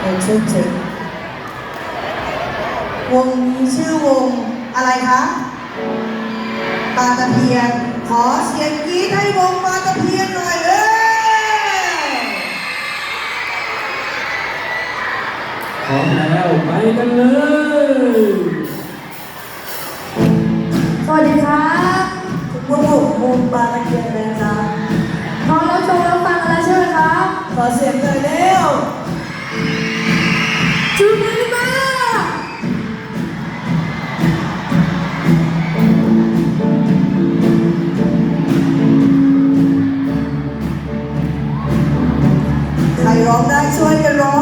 เออชื่อเจ๋งวงนี้ชื่อวงอะไรคะปาตะเพียน ขอเสียงกรี๊ดให้วงปาตะเพียนหน่อยเอ้ยพร้อมแล้วไปกันเลย ปลาตเคียนจ้าพร้อมแล้วชมแล้วฟังกันแล้วใช่ไหมคะขอเสียงเลยเร็วจูบมือมาใครร้องได้ช่วยกันร้อง